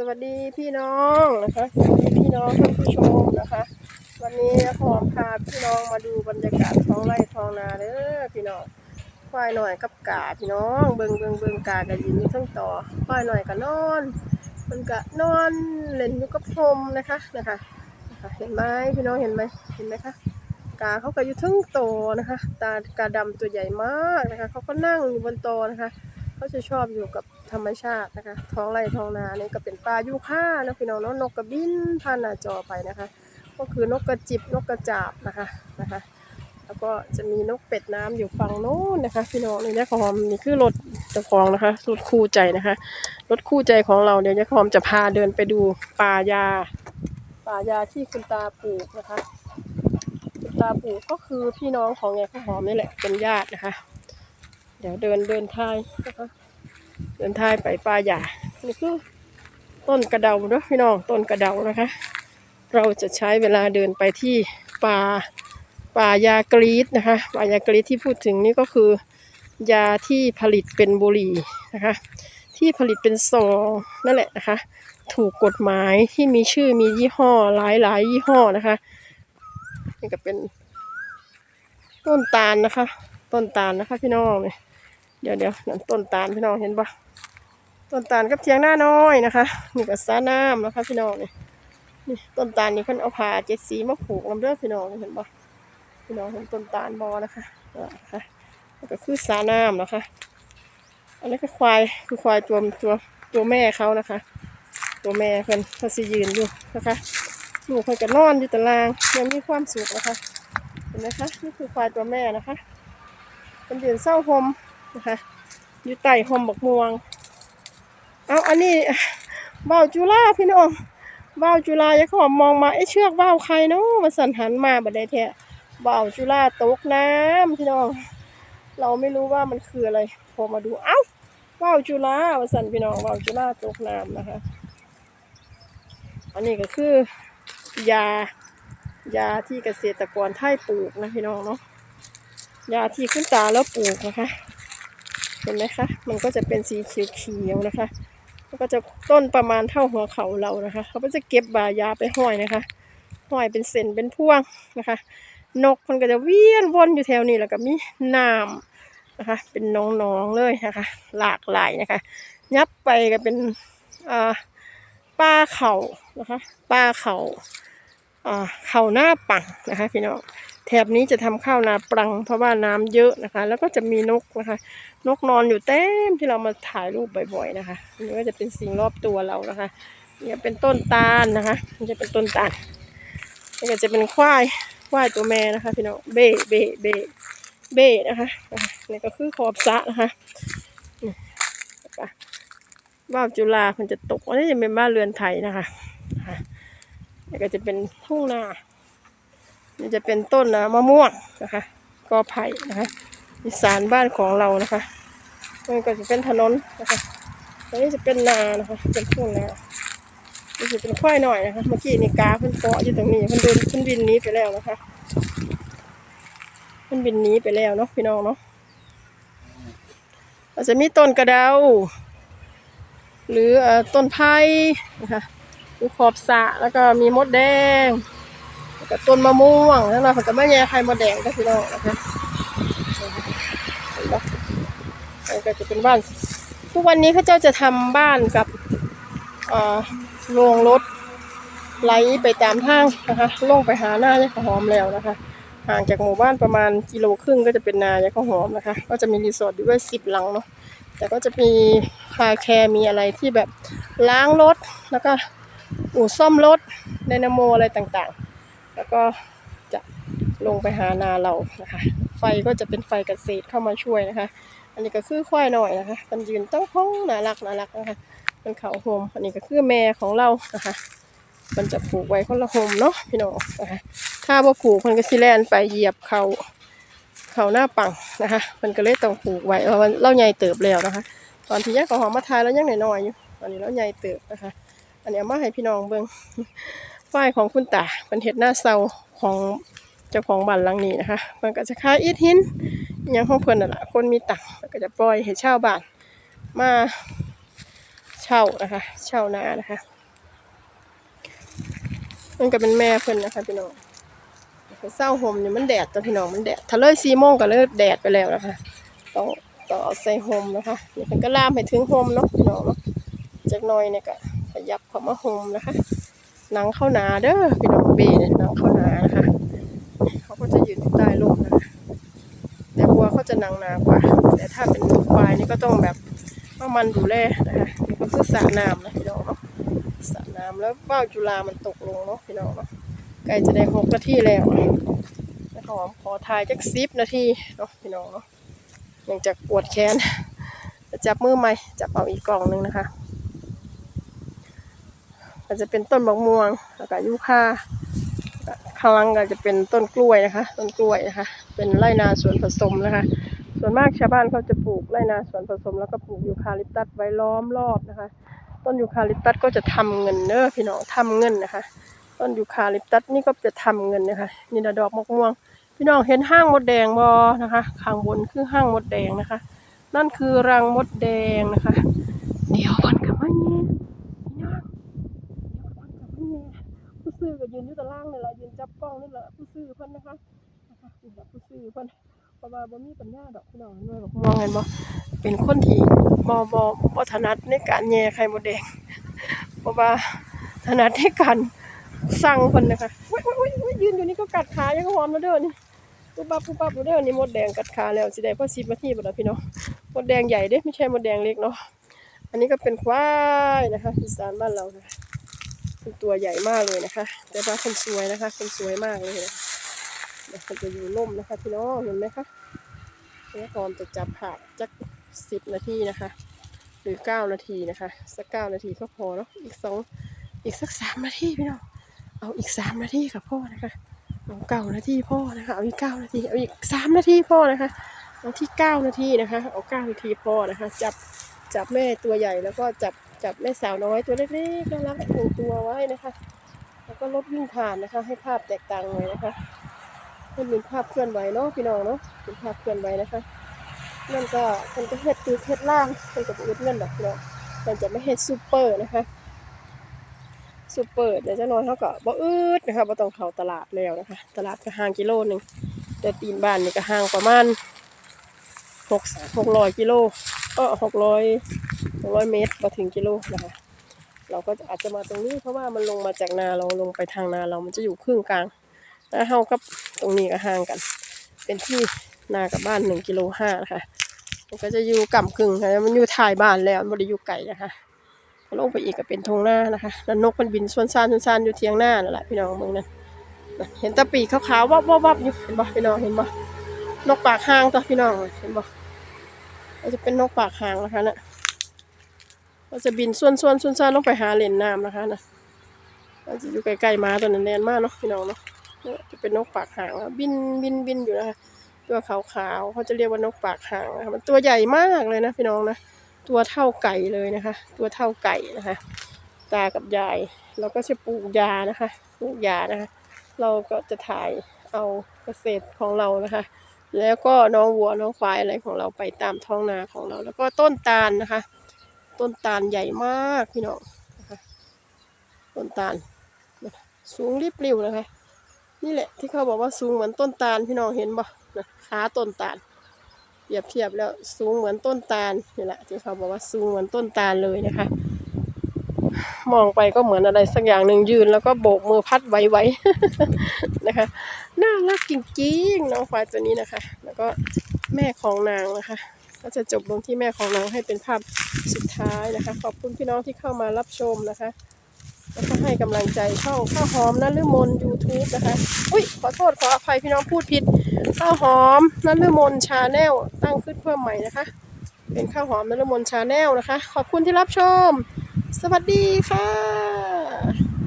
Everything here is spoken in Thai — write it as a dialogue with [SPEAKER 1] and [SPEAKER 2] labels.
[SPEAKER 1] สวัสดีพี่น้องนะคะสวัสดีพี่น้องท่านผู้ชมนะคะ วันนี้นครพาพี่น้องมาดูบรรยากาศท้องไร่ท้องนาเด้อพี่น้องควายหน่อยกับกาพี่น้องเบิงเบิงเบิงกากันยืนอยู่ทั้งต่อควายหน่อยก็นอน มันก็นอนเล่นอยู่กับพรมนะคะนะคะนะคะเห็นไหมพี่น้องเห็นไหมเห็นไหมคะกาเขาก็อยู่ทั้งโตนะคะ ตากาดำตัวใหญ่มากนะคะเขาก็นั่งอยู่บนโตนะคะเขาจะชอบอยู่กับ ธรรมชาตินะคะ ท้องไร่ท้องนานี่ก็เป็นปลายูค่านะพี่น้องเนาะนกกระบินผ่านหน้าจอไปนะคะ ก็คือนกกระจิบนกกระจาบนะคะนะคะ แล้วก็จะมีนกเป็ดน้ำอยู่ฝั่งโน้นนะคะ พี่น้องนี่นะขอมนี่คือรถเจ้าของนะคะรถคู่ใจนะคะรถคู่ใจของเราเดี๋ยวยายคอมจะพาเดินไปดูป่ายาป่ายาที่คุณตาปลูกนะคะคุณตาปลูกก็คือพี่น้องของยายข้าหอมนี่แหละเป็นญาตินะคะ เดี๋ยวเดินเดินทายนะคะ เดินทายไปป่าหญ้านี่คือต้นกระเดาเนาะพี่น้องต้นกระเดานะคะ เราจะใช้เวลาเดินไปที่ป่าป่ายากรีดนะคะป่ายากรีดที่พูดถึงนี่ก็คือยาที่ผลิตเป็นบุหรี่นะคะ ที่ผลิตเป็นซองนั่นแหละนะคะ ถูกกฎหมายที่มีชื่อมียี่ห้อหลายหลายยี่ห้อนะคะนี่ก็เป็นต้นตาลนะคะ ต้นตาลนะคะพี่น้องเนี่ย เดี๋ยวเดี๋ยวนั่นต้นตาลพี่น้องเห็นปะต้นตาลกับเทียงหน้าน้อยนะคะนี่ก็สาน้ำนะคะพี่น้องนี่นี่ต้นตาลนี่เพิ่นเอาผ้าเจ็ดสีมาผูกลำเด้อพี่น้องเห็นปะพี่น้องเห็นต้นตาลบอนะคะอ่านะคะแล้วก็คือสาน้ำนะคะ อันนี้ก็ควายคือควายตัวตัวตัวแม่เขานะคะ ตัวแม่เพิ่นเขาสิยืนอยู่นะคะลูกเพิ่นก็นอนอยู่ตารางยังมีความสุขนะคะเห็นไหมคะนี่คือควายตัวแม่นะคะเป็นยือนเศร้าหม นะคะ อยู่ใต้หอมบักม่วง เอาอันนี้ว่าวจุฬาพี่น้องว่าวจุฬาอยากขอมองมาไอ้เชือกว่าวใครเนาะมาสั่นหันมาบัดได้แท้ว่าวจุฬาตกน้ำพี่น้อง เราไม่รู้ว่ามันคืออะไร พอมาดู เอ้าว่าวจุฬามาสั่นพี่น้องว่าวจุฬาตกน้ำนะคะ อันนี้ก็คือยายาที่เกษตรกรไทยปลูกนะพี่น้องเนาะยาที่ขึ้นตาแล้วปลูกนะคะ เห็นไหมคะ มันก็จะเป็นสีเขียวๆนะคะแล้วก็จะต้นประมาณเท่าหัวเขาเรานะคะ เขาก็จะเก็บบายาไปห้อยนะคะห้อยเป็นเส้นเป็นพวงนะคะ นกมันก็จะเวียนวนอยู่แถวนี้แล้วก็มีน้ำนะคะ เป็นน้องๆเลยนะคะ หลากหลายนะคะ ยับไปก็เป็นอ่าป้าเขานะคะป้าเขาอ่าเขาหน้าปังนะคะพี่น้องแถบนี้จะทำข้าวนาปรังเพราะว่าน้ำเยอะนะคะ แล้วก็จะมีนกนะคะ นกนอนอยู่เต็มที่เรามาถ่ายรูปบ่อยๆนะคะนี่ก็จะเป็นสิ่งรอบตัวเรานะคะเนี่ยเป็นต้นตาลนะคะมันจะเป็นต้นตาลนี่ก็จะเป็นควายควายตัวแม่นะคะพี่น้องเบ้เบ้เบ้เบ้นะคะนี่ก็คือขอบสะนะคะว่าวจุฬามันจะตกอันนี้จะเป็นบ้านเรือนไทยนะคะอะนี่ก็จะเป็นทุ่งนานี่จะเป็นต้นนะมะม่วงนะคะกอไผ่นะคะ อีสานบ้านของเรานะคะมันก็จะเป็นถนนนะคะอันนี้จะเป็นนานะคะ เป็นทุ่งนานี่จะเป็นควายหน่อยนะคะ เมื่อกี้นี่กาเพิ่นเกาะอยู่ตรงนี้เพิ่นเดินเพิ่นบินหนี้ไปแล้วนะคะเพิ่นบินหนี้ไปแล้วเนาะพี่น้องเนาะอาจจะมีต้นกระเดา หรือเอ่อต้นไผ่นะคะอยู่ขอบสะแล้วก็มีมดแดงแล้วก็ต้นมะม่วงแล้วเราก็มาแย่ไข่มดแดงก็พี่น้องนะคะ เห็นปะมันก็จะเป็นบ้าน ทุกวันนี้เขาเจ้าจะทำบ้านกับโรงรถไหลไปตามทางนะคะลงไปหาหน้ายายข้าวหอมแล้วนะคะ ห่างจากหมู่บ้านประมาณกิโลครึ่งก็จะเป็นนายายข้าวหอมนะคะ ก็จะมีรีสอร์ทด้วยสิบหลังเนาะแต่ก็จะมีคาแคร์มีอะไรที่แบบล้างรถแล้วก็อู่ซ่อมรถไดนาโมอะไรต่างๆ แล้วก็จะลงไปหานาเรานะคะ ไฟก็จะเป็นไฟเกษตรเข้ามาช่วยนะคะ อันนี้ก็คือควายหน่อยนะคะมันยืนต้องห้องน่ารักน่ารักนะคะมันเขาโฮมอันนี้ก็คือแม่ของเรานะคะมันจะผูกไว้คนละโฮมเนาะพี่น้องนะคะถ้าว่าผูกมันก็สิแลนไปเหยียบเขาเขาหน้าปังนะคะ มันก็เลยต้องผูกไว้เพราะว่าเราใหญ่เติบแล้วนะคะ ตอนที่แยกของหอมมาทายแล้วยังหน้อยๆอยู่ตอนนี้เราใหญ่เติบนะคะ อันนี้เอามาให้พี่น้องเบิ่งฝ้ายของคุณตาเป็นเห็ดหน้าเซาของ เจ้าของบ้านหลังนี้นะคะมันก็จะค้ายอิฐหินอหยังของเพิ่นน่ะล่ะคนมีตังค์ก็จะปล่อยให้ชาวบ้านมาเช่านะคะเช่านานะคะมันก็เป็นแม่เพิ่นนะคะพี่น้องเศร้าห่มเนี่ยมันแดดตัวพี่น้องมันแดดถ้าเลยสี่โมงก็เลยแดดไปแล้วนะคะต้องต้องเอาใส่ห่มนะคะนี่เพิ่นก็ล่ามให้ถึงห่มเนาะพี่น้องเนาะจากน้อยเนี่ยก็ขยับเข้ามาห่มนะคะหนังเข้าหนาเด้อพี่น้องเบเนี่ยหนังเข้าหนานะคะ อยู่ใต้ร่มนะคะแต่วัวเขาจะนังนากว่า แต่ถ้าเป็นควายนี่ก็ต้องแบบว่ามันดูแลนะคะนี่ก็คือสระน้ำนะพี่น้องเนาะสระน้ำแล้วว่าวจุฬามันตกลงเนาะพี่น้องเนาะใกล้จะได้หกนาทีแล้วแล้วหอมขอถ่ายจักสิบนาทีเนาะพี่น้องเนาะหลังจากปวดแขนจะจับมือใหม่จับเอาอีกกล่องหนึ่งนะคะก็จะเป็นต้นมะม่วงแล้วก็ยูคา ข้างหลังก็จะเป็นต้นกล้วยนะคะ ต้นกล้วยนะคะ เป็นไรนาสวนผสมนะคะ ส่วนมากชาวบ้านเขาจะปลูกไรนาสวนผสม แล้วก็ปลูกยูคาลิปตัสไว้ล้อมรอบนะคะ ต้นยูคาลิปตัสก็จะทำเงินเนอะพี่น้องทำเงินนะคะ ต้นยูคาลิปตัสนี่ก็จะทำเงินนะคะนี่นะดอกมะม่วง พี่น้องเห็นห้างมดแดงบอนะคะข้างบนคือห้างมดแดงนะคะ นั่นคือรังมดแดงนะคะ เดี๋ยวก่อนกับว่เงี้ยพี่น้องเดี๋ยวก่อนกับว่เงี้ย ซื้อก็ยืนอยู่ตะล่างนี่แหละยืนจับกล้องนี่แหละผู้ซื้อเพิ่นนะคะนะคะนี่แหละผู้ซื้อเพิ่นเพราะว่าบ่มีปัญญาดอกพี่น้องเนื้อดอกมะม่วงเห็นบ่เป็นคนที่บอบอบถนัดในการแย่ไข่มดแดงเพราะว่าถนัดในการสั่งคนนะคะอุ้ยอุ้ยอุ้ยยืนอยู่นี่ก็กัดขายังหอมแล้วเด้อนี่ปุ๊บปั๊บปุ๊บปั๊บแล้วเด้อนี่มดแดงกัดขาแล้วสิได้พอสิบนาทีบ่ล่ะพี่น้องมดแดงใหญ่เด้ไม่ใช่มดแดงเล็กเนาะอันนี้ก็เป็นควายนะคะอีสานบ้านเรานะ คะเป็นตัวใหญ่มากเลยนะคะ แต่ว่าคนสวยนะคะคนสวยมากเลยนะมันจะอยู่ร่มนะคะพี่น้องเห็นไหมคะแม่พร้อมจะจับผักจักสิบนาทีนะคะ หรือเก้านาทีนะคะ สักเก้านาทีก็พอเนาะอีกสองอีกสักสามนาทีพี่น้องเอาอีกสามนาทีกับพ่อนะคะเอาเก้านาทีพ่อนะคะเอาอีกเก้านาทีเอาอีกสามนาทีพ่อนะคะเอาที่เก้านาทีนะคะ เอาเก้านาทีพ่อนะคะ จับจับแม่ตัวใหญ่แล้วก็จับ จับแม่สาวน้อยตัวเล็กๆน่ารักหนึ่งตัวไว้นะคะ แล้วก็รถวิ่งผ่านนะคะ ให้ภาพแตกต่างหน่อยนะคะเป็นภาพเคลื่อนไหวเนาะพี่น้องเนาะเป็นภาพเคลื่อนไหวนะคะนั่นก็มันก็เฮ็ดตีเฮ็ดล่างมันก็บ่อึดเงินดอกเนาะมันจะไม่เฮ็ดซูเปอร์นะคะซูเปอร์เดี๋ยวจะนอยเขาก็บ่อึดนะคะบ่ต้องเข้าตลาดแล้วนะคะ ตลาดก็ห่างกิโลหนึงแต่ตีนบ้านนี่ก็ห่างประมาณหกหกร้อยกิโลก็หกร้อย ร้อยเมตรมาถึงกิโลนะคะ เราก็อาจจะมาตรงนี้เพราะว่ามันลงมาจากนาเราลงไปทางนาเรามันจะอยู่ครึ่งกลางแล้วเฮากับตรงนี้ก็ห่างกัน เป็นที่นากับบ้านหนึ่งกิโลห้านะคะมันก็จะอยู่ก่ำกึ่งค่ะมันอยู่ถ่ายบ้านแล้วมันไม่ได้อยู่ไกลนะคะลงไปอีกก็เป็นทงหน้านะคะแล้วนกมันบินสวนซานสวนซานอยู่เทียงหน้านั่นแหละพี่น้องเมืองนั้นเห็นตะปีขาวๆวับวับวับอยู่เห็นบ่พี่น้องเห็นบ่นกปากหางตัวพี่น้องเห็นบ่ก็จะเป็นนกปากหางนะคะน่ะ ก็จะบินส่วนส่วนส่วนซานลงไปหาเล่นน้ำนะคะน่ะก็จะอยู่ใกล้ๆมาตัวนั้นแนนมากเนาะพี่น้องเนาะเนี่ยจะเป็นนกปากหางอะบินบินบินอยู่นะคะตัวขาวๆเขาจะเรียกว่านกปากหางนะคะมันตัวใหญ่มากเลยนะพี่น้องนะตัวเท่าไก่เลยนะคะ ตัวเท่าไก่นะคะ ตากับยายเราก็จะปลูกยานะคะปลูกยานะคะ เราก็จะถ่ายเอาเกษตรของเรานะคะ แล้วก็น้องวัวน้องควายอะไรของเราไปตามท้องนาของเรา แล้วก็ต้นตาลนะคะ ต้นตาลใหญ่มากพี่น้องนะคะต้นตาล สูงริบริวนะคะนี่แหละที่เขาบอกว่าสูงเหมือนต้นตาลพี่น้องเห็นบ่ะขาต้นตาลเปรียบเทียบแล้วสูงเหมือนต้นตาลนี่แหละที่เขาบอกว่าสูงเหมือนต้นตาลเลยนะคะ มองไปก็เหมือนอะไรสักอย่างหนึ่งยืน แล้วก็โบกมือพัดไว้ๆนะคะน่ารักจริงๆน้องควายตัวนี้นะคะ แล้วก็แม่ของนางนะคะ ก็จะจบลงที่แม่ของนางให้เป็นภาพสุดท้ายนะคะ ขอบคุณพี่น้องที่เข้ามารับชมนะคะ แล้วก็ให้กำลังใจช่องข้าวหอมนฤมล YouTube นะคะ อุ้ยขอโทษขออภัยพี่น้องพูดผิดข้าวหอมนฤมลชาแนลตั้งขึ้นเพิ่มใหม่นะคะ เป็นข้าวหอมนฤมลชาแนลนะคะ ขอบคุณที่รับชม สวัสดีค่ะ